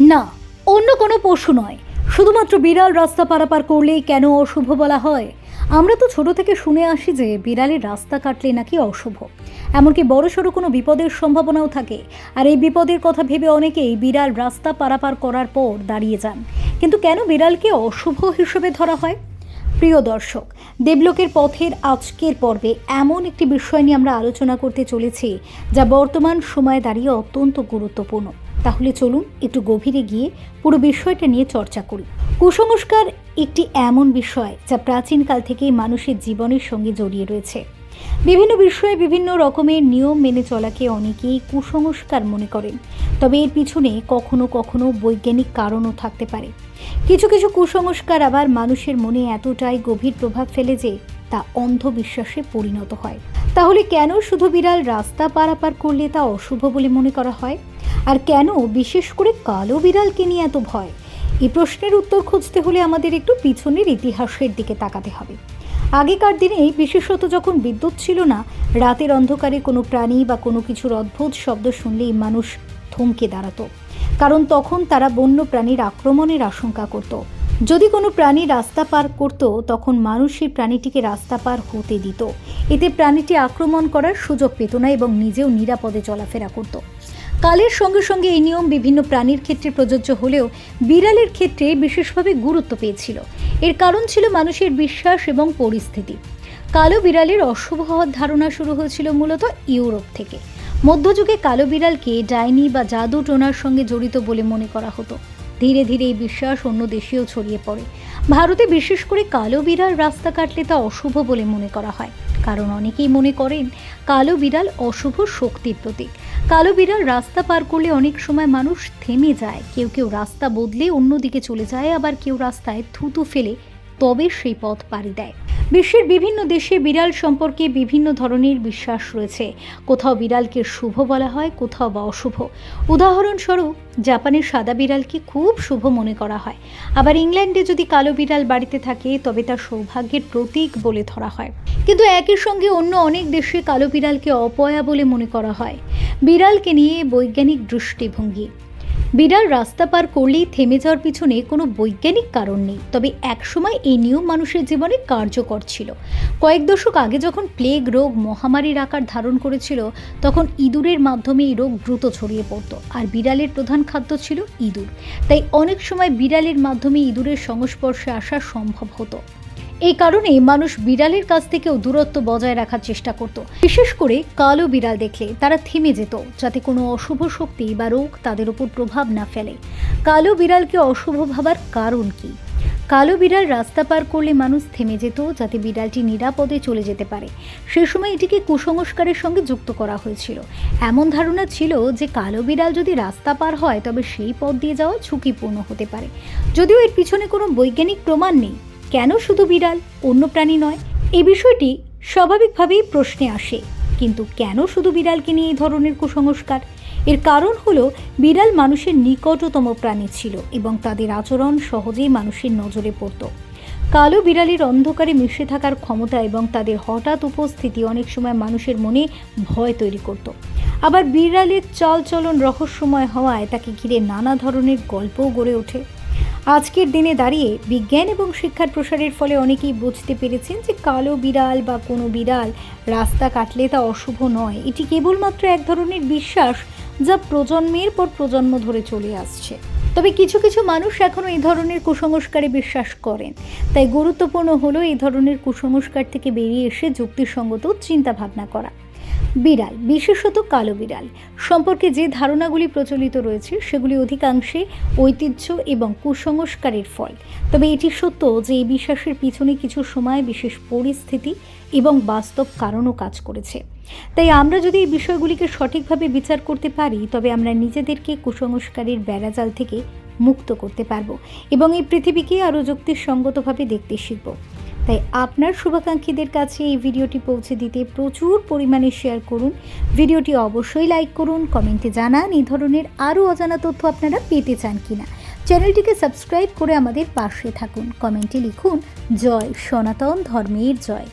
না, অন্য কোনো পশু নয়। শুধুমাত্র বিড়াল রাস্তা পারাপার করলেই কেন অশুভ বলা হয়? আমরা তো ছোট থেকে শুনে আসি যে বিড়ালের রাস্তা কাটলে নাকি অশুভ। এমনকি বড়সড় কোনো বিপদের সম্ভাবনাও থাকে। আর এই বিপদের কথা ভেবে অনেকেই বিড়াল রাস্তা পারাপার করার পর দাঁড়িয়ে যান। কিন্তু কেন বিড়ালকে অশুভ হিসেবে ধরা হয়? প্রিয় দর্শক, দেবলোকের পথের আজকের পর্বে এমন একটি বিষয় নিয়ে আমরা আলোচনা করতে চলেছি, যা বর্তমান সময়ে দাঁড়িয়ে অত্যন্ত গুরুত্বপূর্ণ। তাহলে চলুন একটু গভীরে গিয়ে পুরো বিষয়টা নিয়ে চর্চা করি। কুসংস্কার একটি এমন বিষয় যা প্রাচীনকাল থেকেই মানুষের জীবনের সঙ্গে জড়িয়ে রয়েছে। বিভিন্ন বিষয়ে বিভিন্ন রকমের নিয়ম মেনে চলাকে অনেকেই কুসংস্কার মনে করেন। তবে এর পিছনে কখনো কখনো বৈজ্ঞানিক কারণও থাকতে পারে। কিছু কিছু কুসংস্কার আবার মানুষের মনে এতটাই গভীর প্রভাব ফেলে যে তা অন্ধবিশ্বাসে পরিণত হয়। তাহলে কেন শুধু বিড়াল রাস্তা পারাপার করলে তা অশুভ বলে মনে করা হয়? আর কেন বিশেষ করে কালো বিড়ালকে নিয়ে এত ভয়? এই প্রশ্নের উত্তর খুঁজতে হলে আমাদের একটু পিছনের ইতিহাসের দিকে তাকাতে হবে। আগেকার দিনে বিশেষত যখন বিদ্যুৎ ছিল না, রাতের অন্ধকারে কোনো প্রাণী বা কোনো কিছুর অদ্ভুত শব্দ শুনলেই মানুষ থমকে দাঁড়াতো। কারণ তখন তারা বন্য প্রাণীর আক্রমণের আশঙ্কা করত। যদি কোনো প্রাণী রাস্তা পার করত, তখন মানুষ সেই প্রাণীটিকে রাস্তা পার হতে দিত। এতে প্রাণীটি আক্রমণ করার সুযোগ পেত না এবং নিজেও নিরাপদে চলাফেরা করত। কালের সঙ্গে সঙ্গে এই নিয়ম বিভিন্ন প্রাণীর ক্ষেত্রে প্রযোজ্য হলেও বিড়ালের ক্ষেত্রে বিশেষভাবে গুরুত্ব পেয়েছিল। এর কারণ ছিল মানুষের বিশ্বাস এবং পরিস্থিতি। কালো বিড়ালের অশুভ হওয়ার ধারণা শুরু হয়েছিল মূলত ইউরোপ থেকে। মধ্যযুগে কালো বিড়ালকে ডাইনি বা জাদু টোনার সঙ্গে জড়িত বলে মনে করা হতো। ধীরে ধীরে এই বিশ্বাস অন্য দেশেও ছড়িয়ে পড়ে। ভারতে বিশেষ করে কালো বিড়াল রাস্তা কাটলে তা অশুভ বলে মনে করা হয়। কারণ অনেকেই মনে করেন, কালো বিড়াল অশুভ শক্তির প্রতীক। কালো বিড়াল রাস্তা পার করলে অনেক সময় মানুষ থেমে যায়। কেউ কেউ রাস্তা বদলে অন্যদিকে চলে যায়, আবার কেউ রাস্তায় থুতু ফেলে তবে সেই পথ পাড়ি দেয়। বিশ্বের বিভিন্ন দেশে বিড়াল সম্পর্কে বিভিন্ন ধরনের বিশ্বাস রয়েছে। কোথাও বিড়ালকে শুভ বলা হয়, কোথাও বা অশুভ। উদাহরণস্বরূপ, জাপানের সাদা বিড়ালকে খুব শুভ মনে করা হয়। আবার ইংল্যান্ডে যদি কালো বিড়াল বাড়িতে থাকে, তবে তা সৌভাগ্যের প্রতীক বলে ধরা হয়। কিন্তু একই সঙ্গে অন্য অনেক দেশে কালো বিড়ালকে অপয়া বলে মনে করা হয়। বিড়ালকে নিয়ে বৈজ্ঞানিক দৃষ্টিভঙ্গি। বিড়াল রাস্তা পার করলেই থেমে যাওয়ার পিছনে কোনো বৈজ্ঞানিক কারণ নেই। তবে একসময় এই নিয়ম মানুষের জীবনে কার্যকর ছিল। কয়েক দশক আগে যখন প্লেগ রোগ মহামারীর আকার ধারণ করেছিল, তখন ইঁদুরের মাধ্যমে এই রোগ দ্রুত ছড়িয়ে পড়ত, আর বিড়ালের প্রধান খাদ্য ছিল ইঁদুর। তাই অনেক সময় বিড়ালের মাধ্যমে ইঁদুরের সংস্পর্শে আসা সম্ভব হতো। এই কারণে মানুষ বিড়ালের কাছ থেকেও দূরত্ব বজায় রাখার চেষ্টা করত। বিশেষ করে কালো বিড়াল দেখলে তারা থেমে যেত, যাতে কোনো অশুভ শক্তি বা রোগ তাদের উপর প্রভাব না ফেলে। কালো বিড়ালকে অশুভ ভাবার কারণ কি? কালো বিড়াল রাস্তা পার করলে মানুষ থেমে যেত, যাতে বিড়ালটি নিরাপদে চলে যেতে পারে। সে সময় এটিকে কুসংস্কারের সঙ্গে যুক্ত করা হয়েছিল। এমন ধারণা ছিল যে কালো বিড়াল যদি রাস্তা পার হয়, তবে সেই পথ দিয়ে যাওয়া ঝুঁকিপূর্ণ হতে পারে। যদিও এর পিছনে কোনো বৈজ্ঞানিক প্রমাণ নেই। কেন শুধু বিড়াল, অন্য প্রাণী নয়? এই বিষয়টি স্বাভাবিকভাবেই প্রশ্নে আসে। কিন্তু কেন শুধু বিড়ালকে নিয়ে এই ধরনের কুসংস্কার? এর কারণ হলো বিড়াল মানুষের নিকটতম প্রাণী ছিল এবং তাদের আচরণ সহজেই মানুষের নজরে পড়ত। কালো বিড়ালের অন্ধকারে মিশে থাকার ক্ষমতা এবং তাদের হঠাৎ উপস্থিতি অনেক সময় মানুষের মনে ভয় তৈরি করত। আবার বিড়ালের চালচলন রহস্যময় হওয়ায় তাকে ঘিরে নানা ধরনের গল্পও গড়ে ওঠে। আজকের দিনে দাঁড়িয়ে বিজ্ঞান এবং শিক্ষার প্রসারের ফলে অনেকেই বুঝতে পেরেছেন যে কালো বিড়াল বা কোনো বিড়াল রাস্তা কাটলে তা অশুভ নয়। এটি কেবলমাত্র এক ধরনের বিশ্বাস যা প্রজন্মের পর প্রজন্ম ধরে চলে আসছে। তবে কিছু কিছু মানুষ এখনও এই ধরনের কুসংস্কারে বিশ্বাস করেন। তাই গুরুত্বপূর্ণ হলো এই ধরনের কুসংস্কার থেকে বেরিয়ে এসে যুক্তিসঙ্গত চিন্তা ভাবনা করা। বিড়াল, বিশেষত কালো বিড়াল। সম্পর্কে যে ধারণাগুলি প্রচলিত রয়েছে, সেগুলি অধিকাংশে ঐতিহ্য এবং কুসংস্কারের ফল। তবে এটি সত্য যে এই বিশ্বাসের পিছনে কিছু সময় বিশেষ পরিস্থিতি এবং বাস্তব কারণও কাজ করেছে। তাই আমরা যদি এই বিষয়গুলিকে সঠিকভাবে বিচার করতে পারি, তবে আমরা নিজেদেরকে কুসংস্কারের বেড়াজাল থেকে মুক্ত করতে পারব এবং এই পৃথিবীকে আরও যুক্তিসঙ্গতভাবে দেখতে শিখব। তাই আপনার শুভাকাঙ্ক্ষীদের কাছে এই ভিডিওটি পৌঁছে দিতে প্রচুর পরিমাণে শেয়ার করুন। ভিডিওটি অবশ্যই লাইক করুন কমেন্টে জানান, এই ধরনের আরও অজানা তথ্য আপনারা পেতে চান কিনা। চ্যানেলটিকে সাবস্ক্রাইব করে আমাদের পাশে থাকুন। কমেন্টে লিখুন, জয় সনাতন ধর্মের জয়।